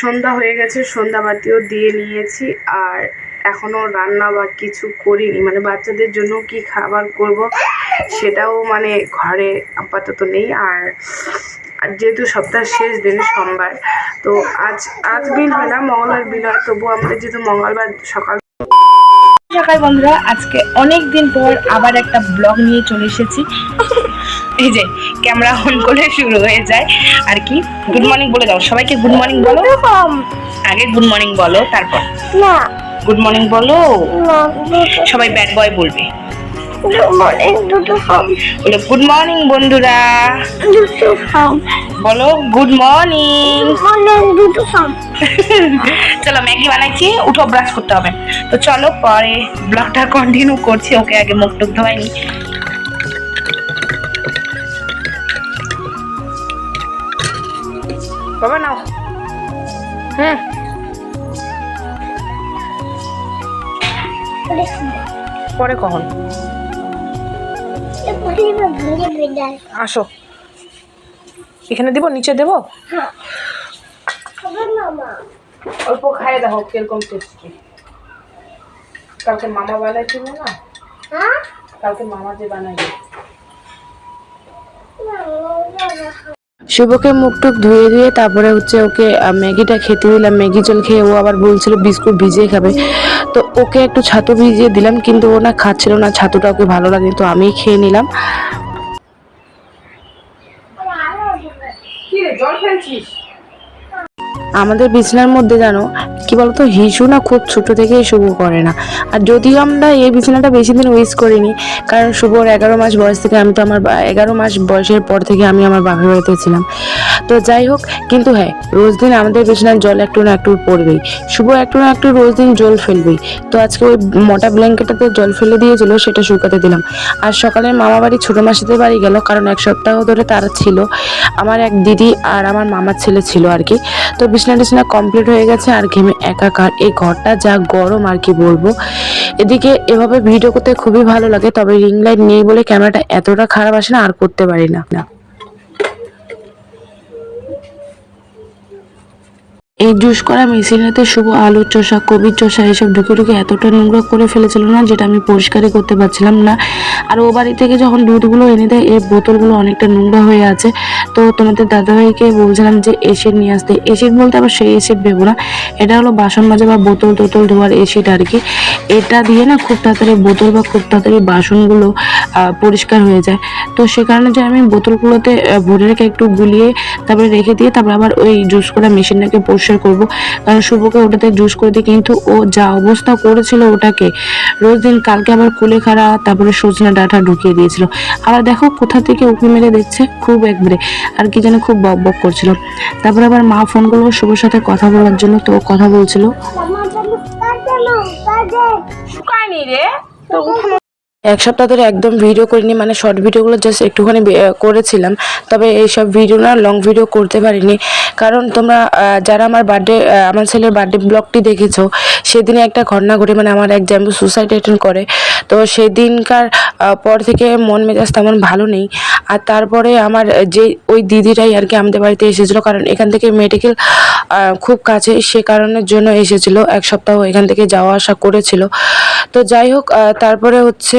সন্ধ্যা হয়ে গেছে সন্ধ্যাবাতিও দিয়ে নিয়েছি আর এখনও রান্না বা কিছু করিনি। মানে বাচ্চাদের জন্য কি খাবার করব সেটাও মানে ঘরে আপাতত নেই আর যেহেতু সপ্তাহের শেষ দিন সোমবার, তো আজ আজ বিল হয় না, মঙ্গলবার বিল হয় তবু আমাদের যেহেতু মঙ্গলবার সকাল সকাল বন্ধুরা, আজকে অনেক দিন পর আবার একটা ব্লগ নিয়ে চলে এসেছি। এই যে ক্যামেরা অন করে শুরু হয়ে যায়। আর কি? গুড মর্নিং বলে দাও। সবাইকে গুড মর্নিং বলো। আগে গুড মর্নিং বলো তারপর। না। গুড মর্নিং বলো। সবাই ব্যাড বয় বলবে। বলো গুড মর্নিং বন্ধুরা। বলো গুড মর্নিং মর্নিং চলো ম্যাগি বানাইছি উঠো ব্রাশ করতে হবে। তো চলো পরে ব্লগটা কন্টিনিউ করছি। ওকে আগে মুখ টুক ধোয়াইনি। বাবা নাও? হুম। পরে কখন? আসো। এখানে দেবো নিচে দেবো? হ্যাঁ অল্প খাইয়ে দেখো কীরকম টেস্টি কালকে মামা বানাইছিল না? হ্যাঁ? কালকে মামা যে না। শুভকে মুখ টুক ধুয়ে ধুয়ে তারপরে হচ্ছে ওকে ম্যাগিটা খেতে দিলাম। ম্যাগি জল খেয়ে ও আবার বলছিল বিস্কুট ভিজিয়ে খাবে। তো ওকে একটু ছাতু ভিজিয়ে দিলাম কিন্তু ও না খাচ্ছিল না ছাতুটা ওকে ভালো লাগে তো আমি খেয়ে নিলাম। আমাদের বিছানার মধ্যে জানো কি বলতো হিসু না খুব ছোট থেকেই শুভ করে না। আর যদিও আমরা এই বিছানাটা বেশি দিন উইস করিনি, কারণ শুভর এগারো মাস বয়স থেকে আমি তো আমার এগারো মাস বয়সের পর থেকে আমি আমার বাপের বাড়িতে ছিলাম। তো যাই হোক, কিন্তু হ্যাঁ রোজ দিন আমাদের বিছানার জল একটু না একটু পড়বেই। শুভ একটু না একটু রোজ দিন জল ফেলবেই। তো আজকে ওই মোটা ব্ল্যাঙ্কেটাতে জল ফেলে দিয়েছিল, সেটা শুকাতে দিলাম। আর সকালে মামা বাড়ি ছোটো মাসিদের বাড়ি গেল, কারণ এক সপ্তাহ ধরে তারা ছিল। আমার এক দিদি আর আমার মামার ছেলে ছিল আর কি। তো বিছনা টিছনা কমপ্লিট হয়ে গেছে আর ঘেমে একাকার এই ঘরটা যা গরম আর কি বলব। এদিকে এভাবে ভিডিও করতে খুবই ভালো লাগে, তবে রিং লাইট নেই বলে ক্যামেরাটা এতটা খারাপ আসে না, আর করতে পারি না। এই জুস করা মেশিনেতে শুভ আলুর চোষা, কবির চোষা, এসব ঢুকে ঢুকে এতটা নোংরা করে ফেলেছিল না যেটা আমি পরিষ্কারই করতে পারছিলাম না। আর ও বাড়ি থেকে যখন দুধগুলো এনে দেয় এই বোতলগুলো অনেকটা নোংরা হয়ে আছে। তো তোমাদের দাদাভাইকে বলছিলাম যে এসিড নিয়ে আসতে। এসিড বলতে আবার সেই এসিড দেবো না। এটা হলো বাসন মাজা বা বোতল টোতল ধোয়ার এসিড আর কি। এটা দিয়ে না খুব তাড়াতাড়ি বোতল বা খুব তাড়াতাড়ি বাসনগুলো পরিষ্কার হয়ে যায়। তো সে কারণে যে আমি বোতলগুলোতে ভরে রেখে একটু গুলিয়ে তারপরে রেখে দিয়ে তারপরে আবার ওই জুস করা মেশিনটাকে পরিষ্কার করব। কারণ শুভকে ওটাতে জুস করে দিই কিন্তু ও যা অবস্থা করেছিল ওটাকে রোজ দিন কালকে আবার কুলেখাড়া তারপরে সজনে ডাঁটা ঢুকিয়ে দিয়েছিল। আবার দেখো কোথা থেকে উঁকি মেরে দেখছে খুব একবারে আর কি যেন খুব বক বক করছিল। তারপরে আবার মা ফোন করল শুভর সাথে কথা বলার জন্য তো ও কথা বলছিল। রে এক সপ্তাহ ধরে একদম ভিডিও করিনি মানে শর্ট ভিডিওগুলো জাস্ট একটুখানি করেছিলাম। তবে এইসব ভিডিও না লং ভিডিও করতে পারিনি। কারণ তোমরা যারা আমার বার্থডে আমার ছেলের বার্থডে ব্লগটি দেখেছ, সেদিনে একটা ঘটনা ঘটে মানে আমার এক জ্যাম্বু সুসাইড অ্যাটেন্ড করে। তো সেদিনকার পর থেকে মন মেজাজ তেমন ভালো নেই। আর তারপরে আমার যে ওই দিদিটাই আর কি আমাদের বাড়িতে এসেছিল, কারণ এখান থেকে মেডিকেল খুব কাছে, সে কারণের জন্য এসেছিল, এক সপ্তাহ এখান থেকে যাওয়া আসা করেছিল। তো যাই হোক তারপরে হচ্ছে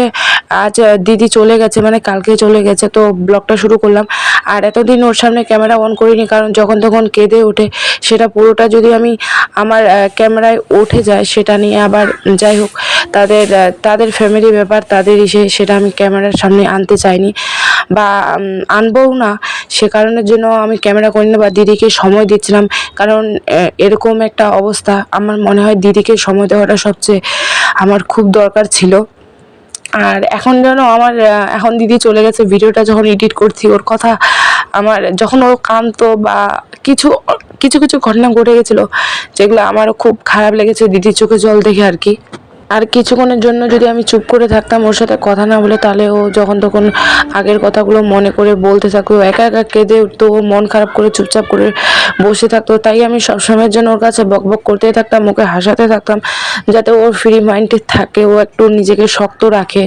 আজ দিদি চলে গেছে মানে কালকে চলে গেছে, তো ব্লগটা শুরু করলাম। আর এতদিন ওর সামনে ক্যামেরা অন করিনি, কারণ যখন তখন কেঁদে ওঠে। সেটা পুরোটা যদি আমি আমার ক্যামেরায় উঠে যায়, সেটা নিয়ে আবার যাই হোক তাদের তাদের ফ্যামিলি ব্যাপার তাদের ইসে, সেটা আমি ক্যামেরার সামনে আনতে চাইনি বা আনবও না। সে কারণের জন্য আমি ক্যামেরা করি না বা দিদিকে সময় দিচ্ছিলাম। কারণ এরকম একটা অবস্থা। আমার মনে হয় দিদিকে সময় দেওয়াটা সবচেয়ে আমার খুব দরকার ছিল। আর এখন যেন আমার এখন দিদি চলে গেছে, ভিডিওটা যখন এডিট করছি, ওর কথা আমার, যখন ও কাঁদতো বা কিছু কিছু কিছু ঘটনা ঘটে গেছিল, যেগুলো আমারও খুব খারাপ লেগেছে দিদির চোখে জল দেখে আর কি। আর কিছুক্ষণের জন্য যদি আমি চুপ করে থাকতাম ওর সাথে কথা না বলে, তাহলে ও যখন তখন আগের কথাগুলো মনে করে বলতে থাকতো একা একা কেঁদে উঠতো, ও মন খারাপ করে চুপচাপ করে বসে থাকতো। তাই আমি সবসময়ের জন্য ওর কাছে বক বক করতেই থাকতাম, ওকে হাসাতে থাকতাম, যাতে ওর ফ্রি মাইন্ডে থাকে, ও একটু নিজেকে শক্ত রাখে।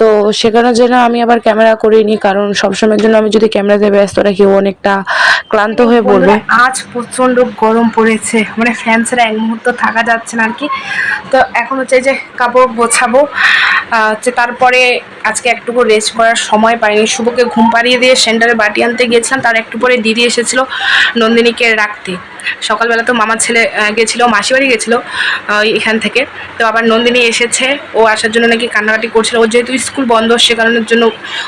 তো সেখানে জন্য আমি আবার ক্যামেরা করিনি, কারণ সবসময়ের জন্য আমি যদি ক্যামেরাতে ব্যস্ত রাখি, ও অনেকটা ক্লান্ত হয়ে পড়বে আজ প্রচণ্ড গরম পড়েছে। মানে ফ্যান ছাড়া এক মুহূর্ত থাকা যাচ্ছে না আর কি তো এখন হচ্ছে যে কাপড় গোছাবো। হচ্ছে তারপরে আজকে একটুকু রেস্ট করার সময় পাইনি। শুভকে ঘুম পাড়িয়ে দিয়ে সেন্টারে বাটি আনতে গিয়েছিলাম। তার একটু পরে দিদি এসেছিল নন্দিনীকে রাখতে। সকালবেলা তো মামার ছেলে গেছিল মাসি বাড়ি গেছিল এখান থেকে। তো আবার নন্দিনী এসেছে, ও আসার জন্য নাকি কান্নাকাটি করছিল। ও যেহেতু স্কুল বন্ধ, সে কারণের জন্য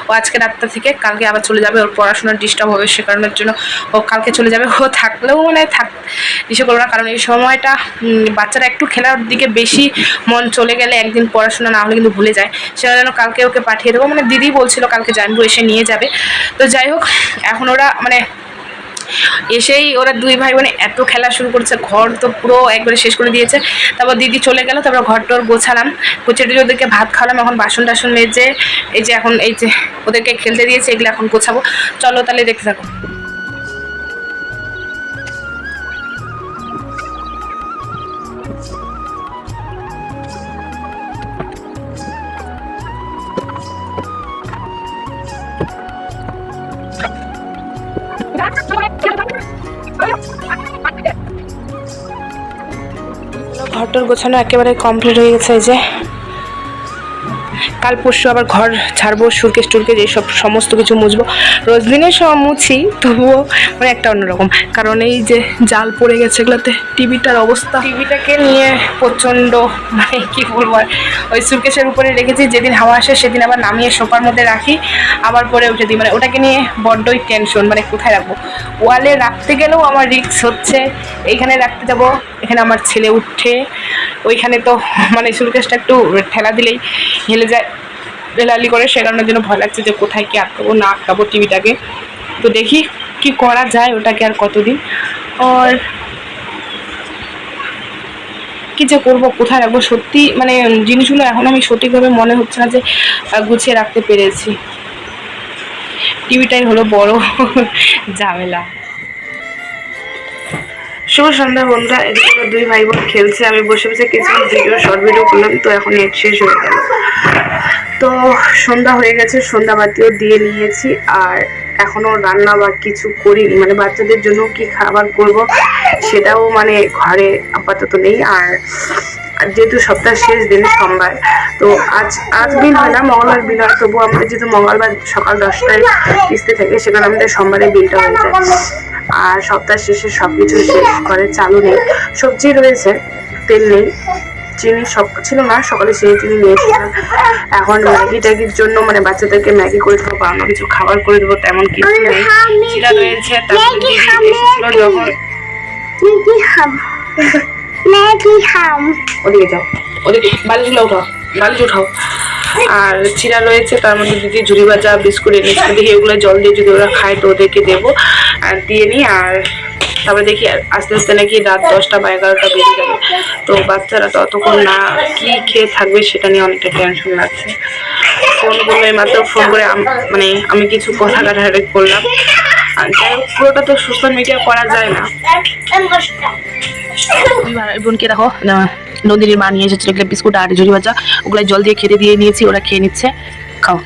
ও আজকে রাতটা থেকে কালকে আবার চলে যাবে। ওর পড়াশোনার ডিস্টার্ব হবে, সে কারণের জন্য ও কালকে চলে যাবে। ও থাকলেও মানে থাক ইসে করব না, কারণ এই সময়টা বাচ্চারা একটু খেলার দিকে বেশি মন চলে গেলে একদিন পড়াশোনা না হলে কিন্তু ভুলে যায়। সেটা যেন কালকে ওকে পাঠিয়ে দেবো। মানে দিদি বলছিল কালকে জানব, এসে নিয়ে যাবে। তো যাই হোক, এখন ওরা মানে এসেই ওরা দুই ভাই বোনে এত খেলা শুরু করেছে, ঘর তো পুরো একবারে শেষ করে দিয়েছে। তারপর দিদি চলে গেল, তারপর ঘর টর গোছালাম, গুছিয়ে টুচিয়ে ওদেরকে ভাত খাওয়ালাম, এখন বাসন টাসন মেজে, এই যে এখন এই যে ওদেরকে খেলতে দিয়েছে, এগুলো এখন গোছাবো। চলো তাহলে দেখতে থাকো। ঘরটর গোছানো একেবারে কমপ্লিট হয়ে গেছে যে। কাল পরশু আবার ঘর ছাড়বো সুরকেশ টুরকেশ এইসব সমস্ত কিছু মুছবো। রোজ দিনের সব মুছি, তবুও মানে একটা অন্যরকম। কারণ এই যে জাল পড়ে গেছে এগুলোতে, টিভিটার অবস্থা। টিভিটাকে নিয়ে প্রচণ্ড মানে কি বলব আর, ওই সুরকেশের উপরে রেখেছি, যেদিন হাওয়া আসে সেদিন আবার নামিয়ে সোফার মধ্যে রাখি, আবার পরে উঠে দিই। মানে ওটাকে নিয়ে বড্ডই টেনশন মানে কোথায় রাখব? ওয়ালে রাখতে গেলেও আমার রিক্স হচ্ছে, এইখানে রাখতে যাব, এখানে আমার ছেলে উঠে ওইখানে তো মানে সুরকেশটা একটু ঠেলা দিলেই হেলে যায় রেলালি করে, সে কারণের জন্য ভয় লাগছে যে কোথায় কি আটকাবো, না আটকাবো টিভিটাকে। তো দেখি কি করা যায় ওটাকে আর কতদিন। আর কি যে করব, কোথায় রাখব, সত্যি মানে জিনিসগুলো এখন আমি সঠিকভাবে মনে হচ্ছে না যে গুছিয়ে রাখতে পেরেছি। টিভিটাই হলো বড় ঝামেলা। শুভ সন্ধ্যা বন্ধুরা, এদিকে দুই ভাই বোন খেলছে, আমি বসে বসে কিছু ভিডিও শর্ট ভিডিও করলাম, তো এখন নেট শেষ হয়ে গেল। তো সন্ধ্যা হয়ে গেছে সন্ধ্যা বাতিও দিয়ে নিয়েছি, আর এখনও রান্না বা কিছু করিনি মানে বাচ্চাদের জন্য কি খাবার করব সেটাও মানে ঘরে আপাতত নেই, আর আর যেহেতু সপ্তাহ শেষ দিন সোমবার, তো আজ আজ বিল হয় না, মঙ্গলবার বিল হয় তবুও আমাদের যেহেতু মঙ্গলবার সকাল দশটায় কিস্তি থাকে, সেখানে আমাদের সোমবারে বিলটা হয়ে যায়। আর সপ্তাহ শেষে সবকিছু শেষ করে চালু নেই। সবজি রয়েছে তেল নেই চিনি সব ছিল না সকালে সেই চিনি নিয়ে এসেছিলাম এখন ম্যাগি ট্যাগির জন্য মানে বাচ্চাদেরকে ম্যাগি করে দেবো বা অন্য কিছু খাবার করে দেবো তেমন কিছু নেই। চিরা রয়েছে তারপরে দিদি এসেছিল যখন ম্যাগি খাম ওদিকে যাও। ওদিকে বালিশগুলো উঠাও বালিশ উঠাও আর চিরা রয়েছে তার মধ্যে দিদি ঝুড়ি ভাজা বিস্কুট এনেছে। দেখি এগুলো জল দিয়ে যদি ওরা খায় তো ওদেরকে দেবো। আর দিয়ে নিই আর তারপরে দেখি আস্তে আস্তে নাকি রাত দশটা বা এগারোটা বেজে যাবে তো বাচ্চারা ততক্ষণ না কি খেয়ে থাকবে সেটা নিয়ে অনেকটা টেনশন লাগছে। ফোন করলে মাত্র ফোন করে মানে আমি কিছু কথা কাটাকাটি করলাম। আর যাই হোক পুরোটা তো সোশ্যাল মিডিয়া করা যায় না। বোনকে দেখো না, নন্দিনীর মা নিয়ে এসেছিল এগুলো বিস্কুট আর ঝুড়ি ভাজা। ওগুলো জল দিয়ে খেতে দিয়ে নিয়েছি ওরা খেয়ে নিচ্ছে। খাও।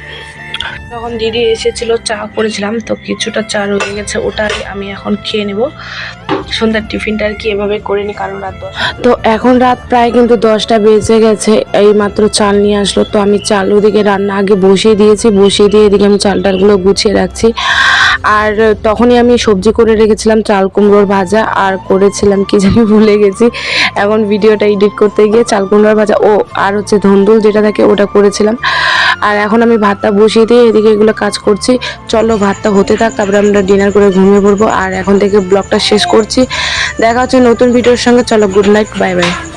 যখন দিদি এসেছিল চা করেছিলাম তো কিছুটা চা রয়ে গেছে ওটাই আমি এখন খেয়ে নেব। সন্ধ্যার টিফিনটা আর কি এভাবে করে নি কারণ রাত তো এখন রাত প্রায় কিন্তু দশটা বেজে গেছে এই মাত্র চাল নিয়ে আসলো। তো আমি চাল ওদিকে রান্না আগে বসিয়ে দিয়েছি বসিয়ে দিয়ে এদিকে আমি চাল টালগুলো গুছিয়ে রাখছি। আর তখনই আমি সবজি করে রেখেছিলাম, চাল, কুমড়োর ভাজা, আর করেছিলাম কি জানি ভুলে গেছি। এখন ভিডিওটা এডিট করতে গিয়ে চাল, কুমড়োর ভাজা, ও, আর হচ্ছে ধন্দুল যেটা থাকে ওটা করেছিলাম। আর এখন আমি ভাতটা বসিয়ে দিয়ে এদিকে এগুলো কাজ করছি। চলো ভাতটা হতে থাক, তারপরে আমরা ডিনার করে ঘুমিয়ে পড়ব। আর এখন থেকে ব্লগটা শেষ করছি। দেখা হচ্ছে নতুন ভিডিওর সঙ্গে। চলো গুড নাইট বাই বাই